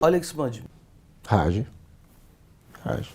Alex mi Hacı mı? Hacı. Hacı.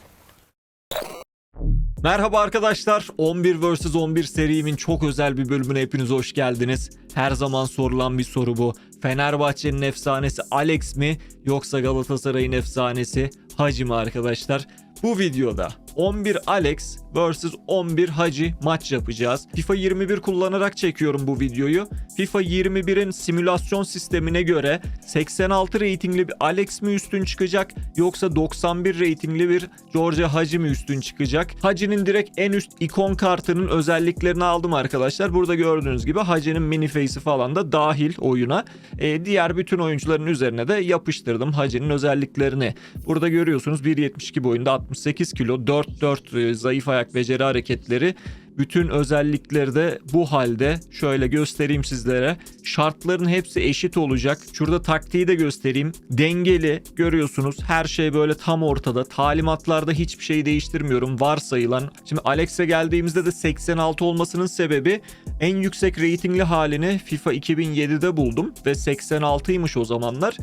Merhaba arkadaşlar. 11 vs 11 serimin çok özel bir bölümüne hepiniz hoş geldiniz. Her zaman sorulan bir soru bu. Fenerbahçe'nin efsanesi Alex mi yoksa Galatasaray'ın efsanesi Hacı mı arkadaşlar? Bu videoda 11 Alex vs 11 Hacı maç yapacağız. FIFA 21 kullanarak çekiyorum bu videoyu. FIFA 21'in simülasyon sistemine göre 86 reytingli bir Alex mi üstün çıkacak yoksa 91 reytingli bir George Hacı mı üstün çıkacak? Hacı'nın direkt en üst ikon kartının özelliklerini aldım arkadaşlar. Burada gördüğünüz gibi Hacı'nın mini face'i falan da dahil oyuna. Ee, diğer bütün oyuncuların üzerine de yapıştırdım Hacı'nın özelliklerini. Burada görüyorsunuz 1.72 boyunda 68 kilo 4-4 e, zayıf ayak beceri hareketleri bütün özellikleri de bu halde şöyle göstereyim sizlere. Şartların hepsi eşit olacak. Şurada taktiği de göstereyim. Dengeli görüyorsunuz. Her şey böyle tam ortada. Talimatlarda hiçbir şey değiştirmiyorum. Varsayılan. Şimdi Alex'e geldiğimizde de 86 olmasının sebebi en yüksek reytingli halini FIFA 2007'de buldum ve 86'ymış o zamanlar.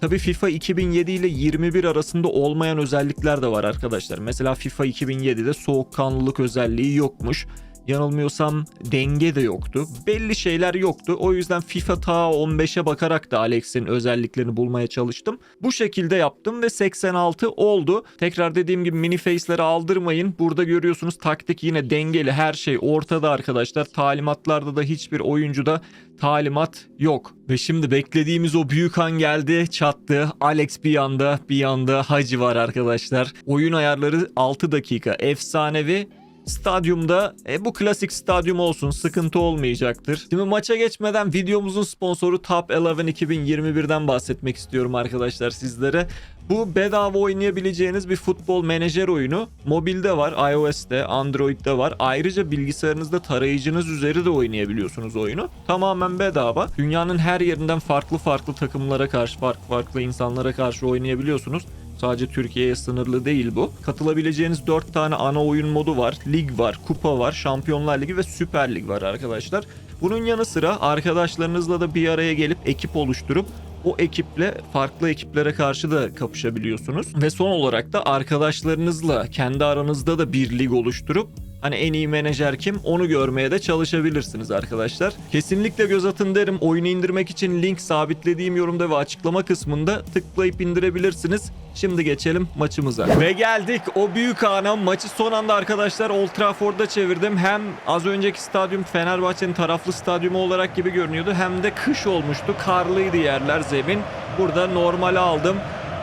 Tabii FIFA 2007 ile 21 arasında olmayan özellikler de var arkadaşlar. Mesela FIFA 2007'de soğukkanlılık özelliği yokmuş. Yanılmıyorsam denge de yoktu. Belli şeyler yoktu. O yüzden FIFA ta 15'e bakarak da Alex'in özelliklerini bulmaya çalıştım. Bu şekilde yaptım ve 86 oldu. Tekrar dediğim gibi mini face'leri aldırmayın. Burada görüyorsunuz taktik yine dengeli her şey ortada arkadaşlar. Talimatlarda da hiçbir oyuncuda talimat yok. Ve şimdi beklediğimiz o büyük an geldi, çattı. Alex bir yanda, bir yanda Hacı var arkadaşlar. Oyun ayarları 6 dakika. Efsanevi Stadyumda e, bu klasik stadyum olsun sıkıntı olmayacaktır. Şimdi maça geçmeden videomuzun sponsoru Top 11 2021'den bahsetmek istiyorum arkadaşlar sizlere. Bu bedava oynayabileceğiniz bir futbol menajer oyunu. Mobilde var, iOS'te, Android'de var. Ayrıca bilgisayarınızda tarayıcınız üzeri de oynayabiliyorsunuz oyunu. Tamamen bedava. Dünyanın her yerinden farklı farklı takımlara karşı, farklı farklı insanlara karşı oynayabiliyorsunuz. Sadece Türkiye'ye sınırlı değil bu. Katılabileceğiniz 4 tane ana oyun modu var. Lig var, kupa var, Şampiyonlar Ligi ve Süper Lig var arkadaşlar. Bunun yanı sıra arkadaşlarınızla da bir araya gelip ekip oluşturup o ekiple farklı ekiplere karşı da kapışabiliyorsunuz. Ve son olarak da arkadaşlarınızla kendi aranızda da bir lig oluşturup Hani en iyi menajer kim onu görmeye de çalışabilirsiniz arkadaşlar. Kesinlikle göz atın derim. Oyunu indirmek için link sabitlediğim yorumda ve açıklama kısmında tıklayıp indirebilirsiniz. Şimdi geçelim maçımıza. Ve geldik o büyük ana. Maçı son anda arkadaşlar Old Trafford'da çevirdim. Hem az önceki stadyum Fenerbahçe'nin taraflı stadyumu olarak gibi görünüyordu. Hem de kış olmuştu. Karlıydı yerler zemin. Burada normali aldım.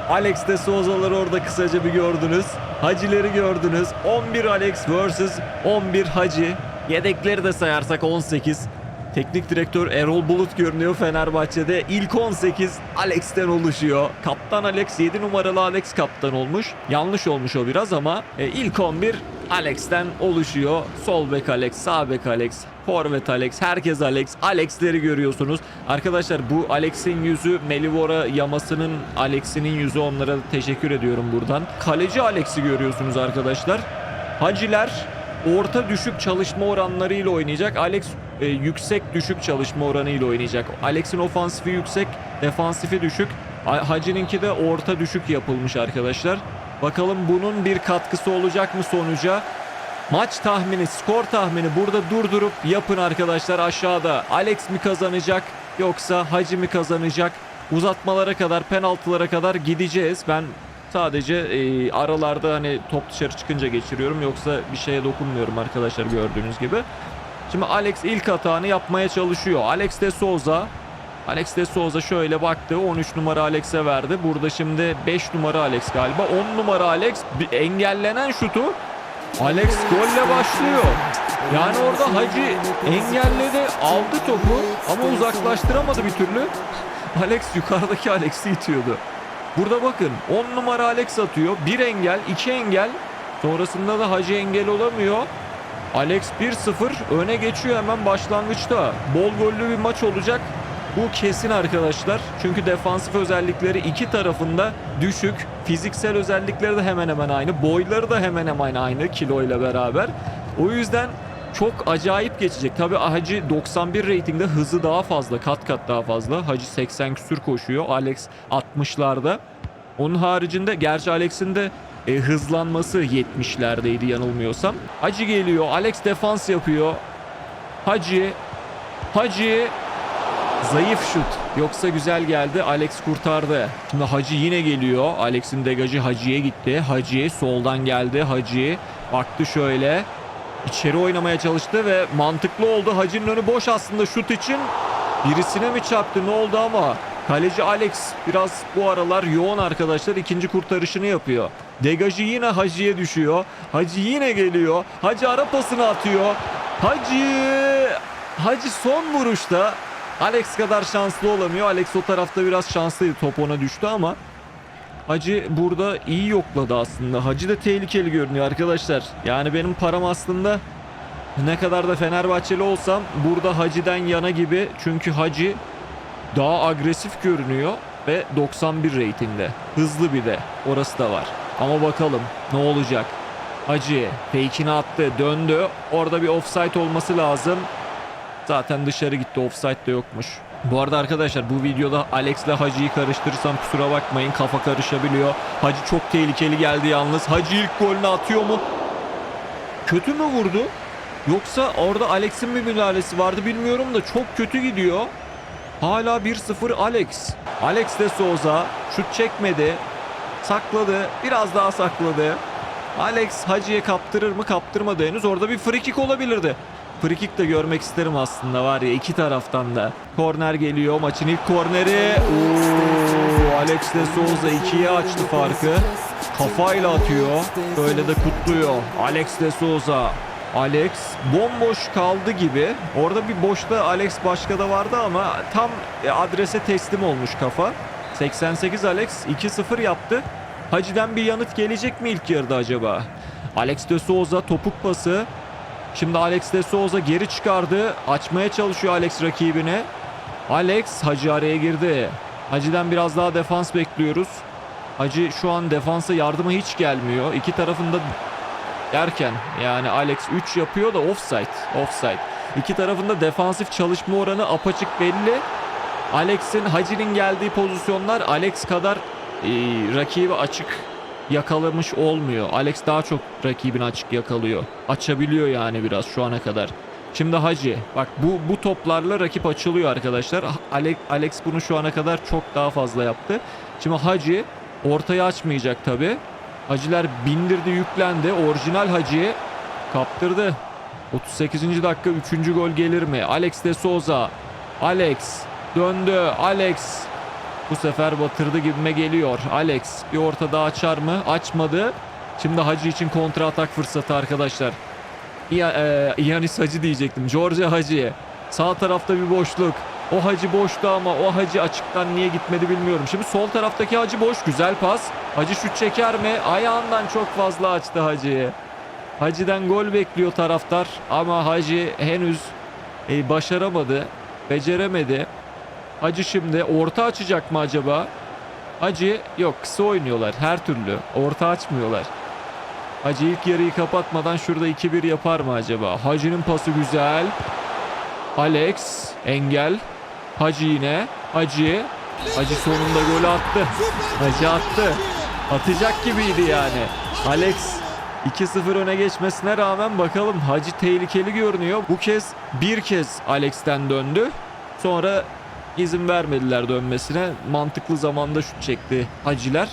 Alex de Souza'ları orada kısaca bir gördünüz. Hacileri gördünüz. 11 Alex vs 11 Hacı. Yedekleri de sayarsak 18. Teknik direktör Erol Bulut görünüyor Fenerbahçe'de. İlk 18 Alex'ten oluşuyor. Kaptan Alex 7 numaralı Alex kaptan olmuş. Yanlış olmuş o biraz ama e, ilk 11 Alex'ten oluşuyor. Sol bek Alex, sağ bek Alex, forvet Alex, herkes Alex. Alex'leri görüyorsunuz. Arkadaşlar bu Alex'in yüzü Melivora yamasının Alex'inin yüzü onlara teşekkür ediyorum buradan. Kaleci Alex'i görüyorsunuz arkadaşlar. Haciler orta düşük çalışma oranlarıyla oynayacak. Alex e, yüksek düşük çalışma oranıyla oynayacak. Alex'in ofansifi yüksek, defansifi düşük. Hacı'ninki de orta düşük yapılmış arkadaşlar. Bakalım bunun bir katkısı olacak mı sonuca? Maç tahmini, skor tahmini burada durdurup yapın arkadaşlar aşağıda. Alex mi kazanacak yoksa Hacı mi kazanacak? Uzatmalara kadar, penaltılara kadar gideceğiz. Ben sadece e, aralarda hani top dışarı çıkınca geçiriyorum yoksa bir şeye dokunmuyorum arkadaşlar gördüğünüz gibi. Şimdi Alex ilk hatağını yapmaya çalışıyor. Alex de Souza. Alex de Souza şöyle baktı. 13 numara Alex'e verdi. Burada şimdi 5 numara Alex galiba. 10 numara Alex engellenen şutu. Alex golle başlıyor. Yani orada Hacı engelledi, aldı topu ama uzaklaştıramadı bir türlü. Alex yukarıdaki Alex'i itiyordu. Burada bakın 10 numara Alex atıyor. Bir engel, iki engel. Sonrasında da Hacı engel olamıyor. Alex 1-0 öne geçiyor hemen başlangıçta. Bol gollü bir maç olacak. Bu kesin arkadaşlar. Çünkü defansif özellikleri iki tarafında düşük. Fiziksel özellikleri de hemen hemen aynı. Boyları da hemen hemen aynı kiloyla beraber. O yüzden çok acayip geçecek. Tabii Hacı 91 reytingde hızı daha fazla. Kat kat daha fazla. Hacı 80 küsür koşuyor. Alex 60'larda. Onun haricinde gerçi Alex'in de e, hızlanması 70'lerdeydi yanılmıyorsam. Hacı geliyor. Alex defans yapıyor. Hacı. Hacı. Zayıf şut. Yoksa güzel geldi. Alex kurtardı. Şimdi Hacı yine geliyor. Alex'in degajı Hacı'ya gitti. Hacı soldan geldi. Hacı baktı şöyle. İçeri oynamaya çalıştı ve mantıklı oldu. Hacı'nın önü boş aslında şut için. Birisine mi çarptı ne oldu ama kaleci Alex biraz bu aralar yoğun arkadaşlar ikinci kurtarışını yapıyor. Degajı yine Hacı'ya düşüyor. Hacı yine geliyor. Hacı ara pasını atıyor. Hacı Hacı son vuruşta Alex kadar şanslı olamıyor. Alex o tarafta biraz şanslıydı. Top ona düştü ama Hacı burada iyi yokladı aslında. Hacı da tehlikeli görünüyor arkadaşlar. Yani benim param aslında ne kadar da Fenerbahçeli olsam burada Hacı'den yana gibi. Çünkü Hacı daha agresif görünüyor ve 91 reytingde. Hızlı bir de. Orası da var. Ama bakalım ne olacak. Hacı fake'ini attı, döndü. Orada bir offside olması lazım. Zaten dışarı gitti. Offside de yokmuş. Bu arada arkadaşlar bu videoda Alex'le Hacı'yı karıştırırsam kusura bakmayın. Kafa karışabiliyor. Hacı çok tehlikeli geldi yalnız. Hacı ilk golünü atıyor mu? Kötü mü vurdu? Yoksa orada Alex'in bir müdahalesi vardı bilmiyorum da çok kötü gidiyor. Hala 1-0 Alex. Alex de Souza şut çekmedi. Sakladı. Biraz daha sakladı. Alex Hacı'ya kaptırır mı? Kaptırmadı henüz. Orada bir free kick olabilirdi. Free kick de görmek isterim aslında var ya iki taraftan da. Korner geliyor. Maçın ilk korneri. Oo, Alex de Souza ikiye açtı farkı. Kafayla atıyor. Böyle de kutluyor. Alex de Souza. Alex bomboş kaldı gibi. Orada bir boşta Alex başka da vardı ama tam e, adrese teslim olmuş kafa. 88 Alex 2-0 yaptı. Hacı'den bir yanıt gelecek mi ilk yarıda acaba? Alex de Souza topuk pası. Şimdi Alex de Souza geri çıkardı. Açmaya çalışıyor Alex rakibine. Alex Hacı araya girdi. Hacı'den biraz daha defans bekliyoruz. Hacı şu an defansa yardıma hiç gelmiyor. İki tarafında derken yani Alex 3 yapıyor da offside. Offside. İki tarafında defansif çalışma oranı apaçık belli. Alex'in Hacı'nin geldiği pozisyonlar Alex kadar e, rakibi açık yakalamış olmuyor. Alex daha çok rakibini açık yakalıyor. Açabiliyor yani biraz şu ana kadar. Şimdi Hacı bak bu bu toplarla rakip açılıyor arkadaşlar. Alex, Alex bunu şu ana kadar çok daha fazla yaptı. Şimdi Hacı ortaya açmayacak tabi. Hacılar bindirdi yüklendi. Orijinal Hacı kaptırdı. 38. dakika 3. gol gelir mi? Alex de Souza. Alex döndü. Alex bu sefer batırdı gibime geliyor. Alex bir orta daha açar mı? Açmadı. Şimdi Hacı için kontra atak fırsatı arkadaşlar. İya, e, Yanis Hacı diyecektim. George Hacı. Sağ tarafta bir boşluk. O Hacı boştu ama o Hacı açıktan niye gitmedi bilmiyorum. Şimdi sol taraftaki Hacı boş. Güzel pas. Hacı şut çeker mi? Ayağından çok fazla açtı Hacı'yı. Hacı'den gol bekliyor taraftar ama Hacı henüz e, başaramadı. Beceremedi. Hacı şimdi orta açacak mı acaba? Hacı yok kısa oynuyorlar her türlü. Orta açmıyorlar. Hacı ilk yarıyı kapatmadan şurada 2-1 yapar mı acaba? Hacı'nın pası güzel. Alex engel. Hacı yine. Hacı. Hacı sonunda golü attı. Hacı attı. Atacak gibiydi yani. Alex 2-0 öne geçmesine rağmen bakalım Hacı tehlikeli görünüyor. Bu kez bir kez Alex'ten döndü. Sonra izin vermediler dönmesine. Mantıklı zamanda şut çekti Haciler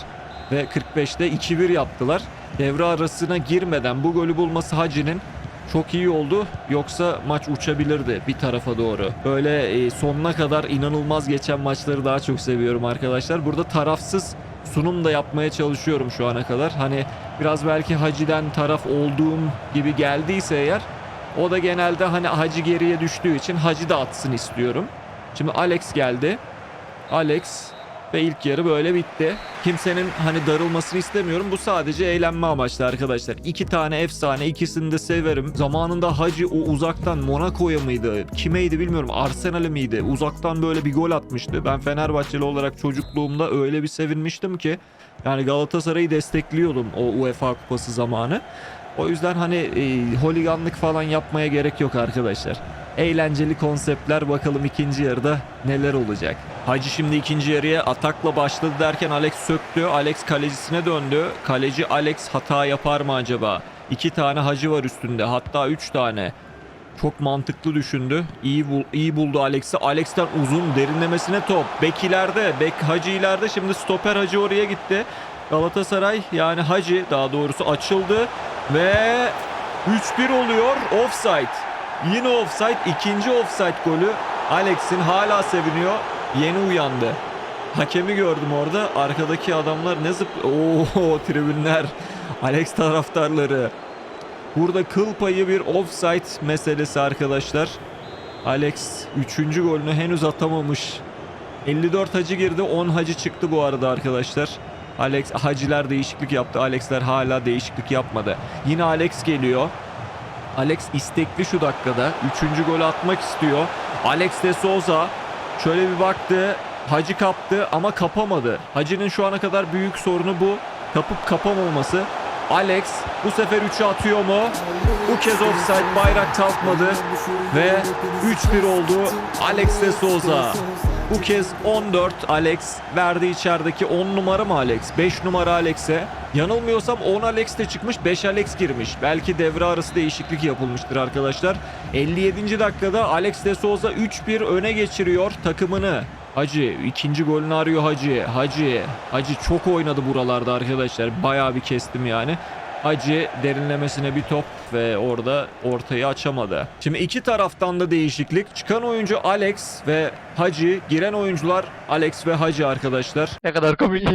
ve 45'te 2-1 yaptılar. Devre arasına girmeden bu golü bulması Hacı'nın çok iyi oldu. Yoksa maç uçabilirdi bir tarafa doğru. Böyle e, sonuna kadar inanılmaz geçen maçları daha çok seviyorum arkadaşlar. Burada tarafsız sunum da yapmaya çalışıyorum şu ana kadar. Hani biraz belki Hacı'den taraf olduğum gibi geldiyse eğer o da genelde hani Hacı geriye düştüğü için Hacı da atsın istiyorum. Şimdi Alex geldi. Alex ve ilk yarı böyle bitti. Kimsenin hani darılmasını istemiyorum. Bu sadece eğlenme amaçlı arkadaşlar. İki tane efsane ikisini de severim. Zamanında Hacı o uzaktan Monaco'ya mıydı? Kimeydi bilmiyorum. Arsenal'e miydi? Uzaktan böyle bir gol atmıştı. Ben Fenerbahçeli olarak çocukluğumda öyle bir sevinmiştim ki. Yani Galatasaray'ı destekliyordum o UEFA kupası zamanı. O yüzden hani e, holiganlık falan yapmaya gerek yok arkadaşlar. Eğlenceli konseptler bakalım ikinci yarıda neler olacak. Hacı şimdi ikinci yarıya atakla başladı derken Alex söktü. Alex kalecisine döndü. Kaleci Alex hata yapar mı acaba? İki tane hacı var üstünde hatta üç tane. Çok mantıklı düşündü. İyi, bul, iyi buldu Alex'i. Alex'ten uzun derinlemesine top. Bek ileride. Bek Hacı ileride. Şimdi stoper Hacı oraya gitti. Galatasaray yani Hacı daha doğrusu açıldı. Ve 3-1 oluyor. Offside. Yine offside. ikinci offside golü. Alex'in hala seviniyor. Yeni uyandı. Hakemi gördüm orada. Arkadaki adamlar ne zıp... Oo tribünler. Alex taraftarları. Burada kıl payı bir offside meselesi arkadaşlar. Alex 3. golünü henüz atamamış. 54 hacı girdi 10 hacı çıktı bu arada arkadaşlar. Alex Haciler değişiklik yaptı. Alex'ler hala değişiklik yapmadı. Yine Alex geliyor. Alex istekli şu dakikada. 3. golü atmak istiyor. Alex de Souza şöyle bir baktı. Hacı kaptı ama kapamadı. Hacı'nın şu ana kadar büyük sorunu bu. Kapıp kapamaması. Alex bu sefer 3'ü atıyor mu? Bu kez offside bayrak kalkmadı ve 3-1 oldu. Alex de Souza. Bu kez 14 Alex verdi içerideki 10 numara mı Alex? 5 numara Alex'e. Yanılmıyorsam 10 Alex de çıkmış 5 Alex girmiş. Belki devre arası değişiklik yapılmıştır arkadaşlar. 57. dakikada Alex de Souza 3-1 öne geçiriyor takımını. Hacı ikinci golünü arıyor Hacı. Hacı. Hacı çok oynadı buralarda arkadaşlar. Bayağı bir kestim yani. Hacı derinlemesine bir top ve orada ortayı açamadı. Şimdi iki taraftan da değişiklik. Çıkan oyuncu Alex ve Hacı. Giren oyuncular Alex ve Hacı arkadaşlar. Ne kadar komik.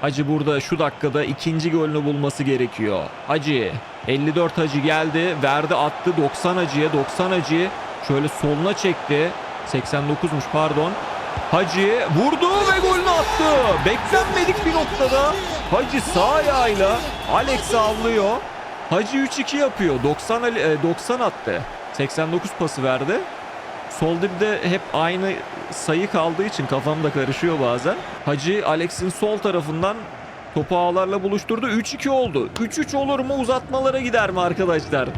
Hacı burada şu dakikada ikinci golünü bulması gerekiyor. Hacı 54 Hacı geldi verdi attı 90 Hacı'ya 90 Hacı şöyle soluna çekti 89'muş pardon. Hacı vurdu ve golünü attı. Beklenmedik bir noktada Hacı sağ ayağıyla Alex avlıyor. Hacı 3-2 yapıyor. 90 Ali- e, 90 attı. 89 pası verdi. Sol dipte hep aynı sayı kaldığı için kafam da karışıyor bazen. Hacı Alex'in sol tarafından topu ağlarla buluşturdu. 3-2 oldu. 3-3 olur mu uzatmalara gider mi arkadaşlar?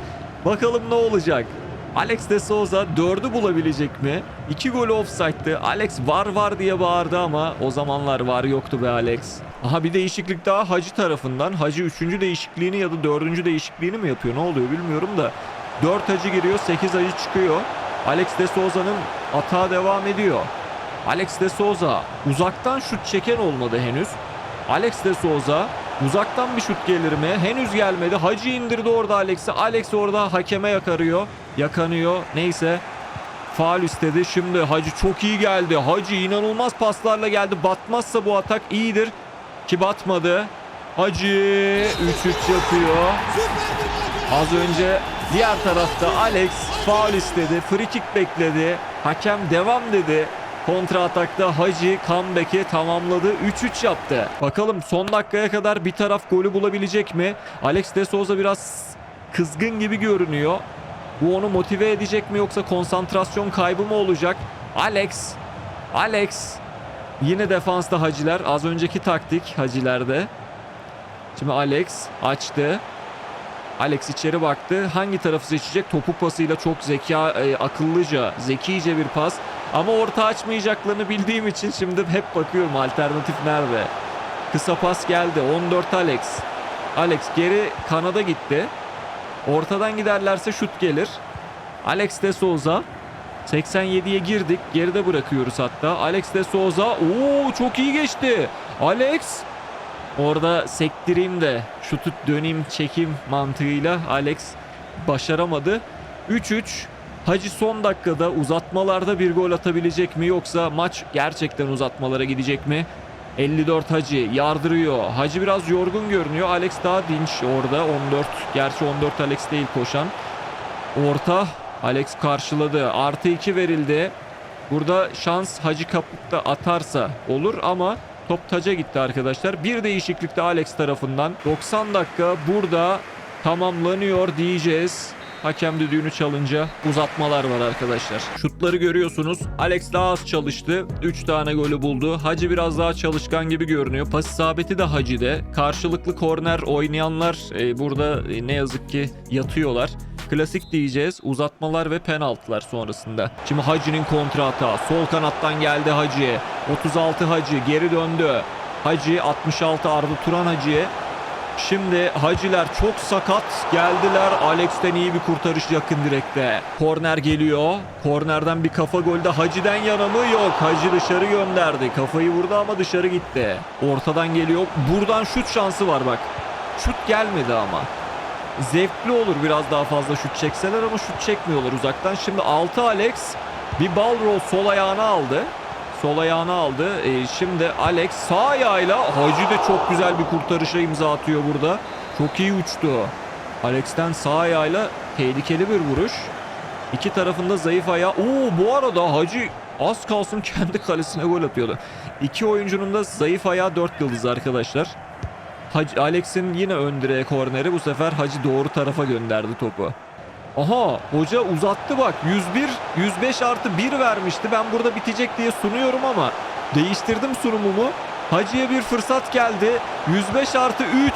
Bakalım ne olacak? Alex de Souza 4'ü bulabilecek mi? 2 gol offside'dı. Alex var var diye bağırdı ama o zamanlar var yoktu be Alex. Aha bir değişiklik daha Hacı tarafından. Hacı 3. değişikliğini ya da 4. değişikliğini mi yapıyor? Ne oluyor bilmiyorum da. 4 Hacı giriyor, 8 Hacı çıkıyor. Alex de Souza'nın atağa devam ediyor. Alex de Souza uzaktan şut çeken olmadı henüz. Alex de Souza uzaktan bir şut gelir mi? Henüz gelmedi. Hacı indirdi orada Alex'i. Alex orada hakeme yakarıyor. Yakanıyor. Neyse. Faal istedi. Şimdi Hacı çok iyi geldi. Hacı inanılmaz paslarla geldi. Batmazsa bu atak iyidir. Ki batmadı. Hacı 3-3 yapıyor. Az önce diğer tarafta Alex faul istedi. Free kick bekledi. Hakem devam dedi. Kontra atakta Hacı comeback'i tamamladı. 3-3 yaptı. Bakalım son dakikaya kadar bir taraf golü bulabilecek mi? Alex de Souza biraz kızgın gibi görünüyor. Bu onu motive edecek mi yoksa konsantrasyon kaybı mı olacak? Alex. Alex. Yine defansta Haciler. Az önceki taktik Hacilerde. Şimdi Alex açtı. Alex içeri baktı. Hangi tarafı seçecek? Topu pasıyla çok zeka, e, akıllıca, zekice bir pas. Ama orta açmayacaklarını bildiğim için şimdi hep bakıyorum alternatif nerede? Kısa pas geldi. 14 Alex. Alex geri kanada gitti. Ortadan giderlerse şut gelir. Alex de Souza. 87'ye girdik. Geride bırakıyoruz hatta. Alex de Souza. Oo çok iyi geçti. Alex Orada sektireyim de şutu döneyim çekeyim mantığıyla Alex başaramadı. 3-3 Hacı son dakikada uzatmalarda bir gol atabilecek mi yoksa maç gerçekten uzatmalara gidecek mi? 54 Hacı yardırıyor. Hacı biraz yorgun görünüyor. Alex daha dinç orada 14. Gerçi 14 Alex değil koşan. Orta Alex karşıladı. Artı 2 verildi. Burada şans Hacı kapıp da atarsa olur ama top taca gitti arkadaşlar. Bir değişiklik de Alex tarafından. 90 dakika burada tamamlanıyor diyeceğiz. Hakem düdüğünü çalınca uzatmalar var arkadaşlar. Şutları görüyorsunuz. Alex daha az çalıştı. 3 tane golü buldu. Hacı biraz daha çalışkan gibi görünüyor. Pas isabeti de Hacı'de. Karşılıklı korner oynayanlar e, burada e, ne yazık ki yatıyorlar. Klasik diyeceğiz. Uzatmalar ve penaltılar sonrasında. Şimdi Hacı'nin kontra hata. Sol kanattan geldi Hacı. 36 Hacı geri döndü. Hacı 66 Arda Turan Hacı'ya. Şimdi Haciler çok sakat geldiler. Alex'ten iyi bir kurtarış yakın direkte. Korner geliyor. Kornerden bir kafa golde Hacı'den yana mı? Yok. Hacı dışarı gönderdi. Kafayı vurdu ama dışarı gitti. Ortadan geliyor. Buradan şut şansı var bak. Şut gelmedi ama. Zevkli olur biraz daha fazla şut çekseler ama şut çekmiyorlar uzaktan. Şimdi 6 Alex bir Balro sol ayağına aldı. Sol ayağına aldı. Ee, şimdi Alex sağ ayağıyla Hacı de çok güzel bir kurtarışa imza atıyor burada. Çok iyi uçtu. Alex'ten sağ ayağıyla tehlikeli bir vuruş. İki tarafında zayıf ayağı. Oo bu arada Hacı az kalsın kendi kalesine gol atıyordu. İki oyuncunun da zayıf ayağı 4 yıldız arkadaşlar. Hacı, Alex'in yine ön direğe korneri bu sefer Hacı doğru tarafa gönderdi topu. Aha hoca uzattı bak 101 105 artı 1 vermişti ben burada bitecek diye sunuyorum ama değiştirdim sunumumu. Hacı'ya bir fırsat geldi 105 artı 3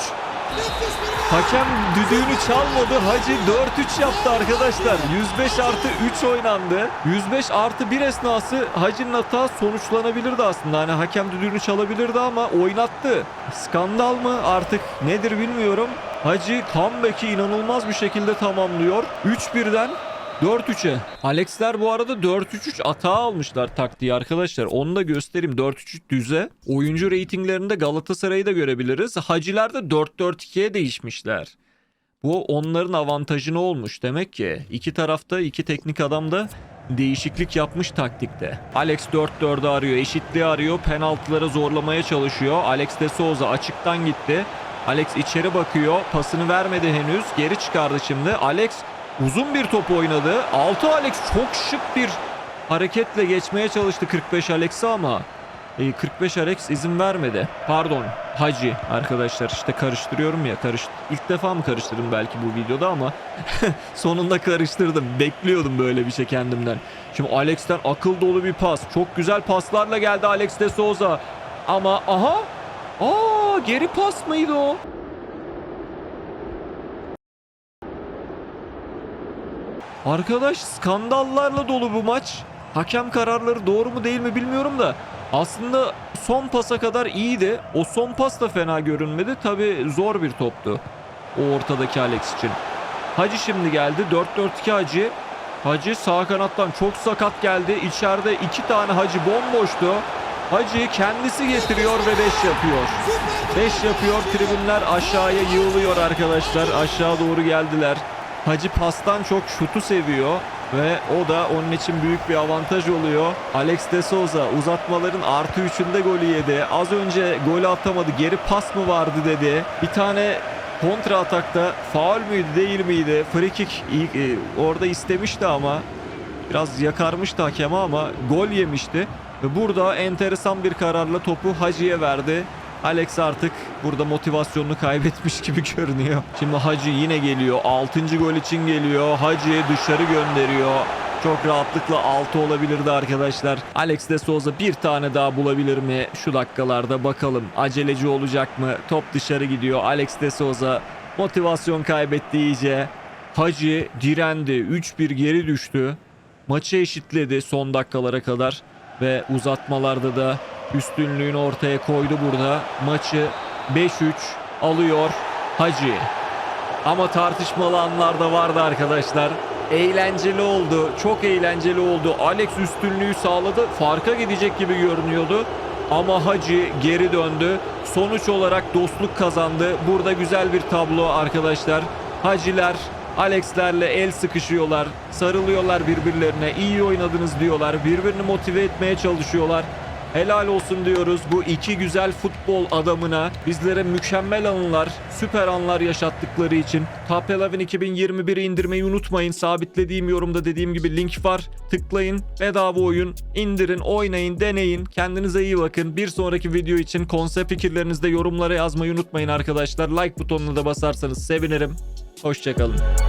Hakem düdüğünü çalmadı. Hacı 4-3 yaptı arkadaşlar. 105 artı 3 oynandı. 105 artı 1 esnası Hacı'nın hata sonuçlanabilirdi aslında. Hani hakem düdüğünü çalabilirdi ama oynattı. Skandal mı artık nedir bilmiyorum. Hacı comeback'i inanılmaz bir şekilde tamamlıyor. 3-1'den 4-3'e. Alexler bu arada 4-3-3 atağı almışlar taktiği arkadaşlar. Onu da göstereyim. 4-3-3 düze. Oyuncu reytinglerinde Galatasaray'ı da görebiliriz. Haciler de 4-4-2'ye değişmişler. Bu onların avantajını olmuş demek ki. iki tarafta iki teknik adam da değişiklik yapmış taktikte. Alex 4-4'ü arıyor, eşitliği arıyor, penaltılara zorlamaya çalışıyor. Alex de Souza açıktan gitti. Alex içeri bakıyor, pasını vermedi henüz. Geri çıkardı şimdi. Alex uzun bir top oynadı. 6 Alex çok şık bir hareketle geçmeye çalıştı 45 Alex'i ama e, 45 Alex izin vermedi. Pardon Hacı arkadaşlar işte karıştırıyorum ya karış ilk defa mı karıştırdım belki bu videoda ama sonunda karıştırdım. Bekliyordum böyle bir şey kendimden. Şimdi Alex'ten akıl dolu bir pas. Çok güzel paslarla geldi Alex de Souza. Ama aha Aa geri pas mıydı o? Arkadaş skandallarla dolu bu maç. Hakem kararları doğru mu değil mi bilmiyorum da aslında son pasa kadar iyiydi. O son pas da fena görünmedi. Tabi zor bir toptu. O ortadaki Alex için. Hacı şimdi geldi. 4-4-2 Hacı. Hacı sağ kanattan çok sakat geldi. İçeride iki tane Hacı bomboştu. Hacı kendisi getiriyor ve 5 yapıyor. 5 yapıyor. Tribünler aşağıya yığılıyor arkadaşlar. Aşağı doğru geldiler. Hacı pastan çok şutu seviyor ve o da onun için büyük bir avantaj oluyor. Alex de Souza uzatmaların artı 3'ünde golü yedi. Az önce golü atamadı. Geri pas mı vardı dedi. Bir tane kontra atakta faul müydü değil miydi? Free kick e, orada istemişti ama biraz yakarmıştı hakeme ama gol yemişti. Ve burada enteresan bir kararla topu Hacı'ya verdi. Alex artık burada motivasyonunu kaybetmiş gibi görünüyor. Şimdi Hacı yine geliyor. 6. gol için geliyor. Hacı dışarı gönderiyor. Çok rahatlıkla 6 olabilirdi arkadaşlar. Alex de Souza bir tane daha bulabilir mi? Şu dakikalarda bakalım. Aceleci olacak mı? Top dışarı gidiyor. Alex de Souza motivasyon kaybetti iyice. Hacı direndi. 3-1 geri düştü. Maçı eşitledi son dakikalara kadar. Ve uzatmalarda da üstünlüğünü ortaya koydu burada. Maçı 5-3 alıyor Hacı. Ama tartışmalı anlar da vardı arkadaşlar. Eğlenceli oldu. Çok eğlenceli oldu. Alex üstünlüğü sağladı. Farka gidecek gibi görünüyordu. Ama Hacı geri döndü. Sonuç olarak dostluk kazandı. Burada güzel bir tablo arkadaşlar. Haciler Alex'lerle el sıkışıyorlar. Sarılıyorlar birbirlerine. İyi oynadınız diyorlar. Birbirini motive etmeye çalışıyorlar. Helal olsun diyoruz bu iki güzel futbol adamına bizlere mükemmel anılar, süper anlar yaşattıkları için. 11 2021'i indirmeyi unutmayın. Sabitlediğim yorumda dediğim gibi link var. Tıklayın. Bedava oyun. indirin, oynayın, deneyin. Kendinize iyi bakın. Bir sonraki video için konsept fikirlerinizi de yorumlara yazmayı unutmayın arkadaşlar. Like butonuna da basarsanız sevinirim. Hoşçakalın.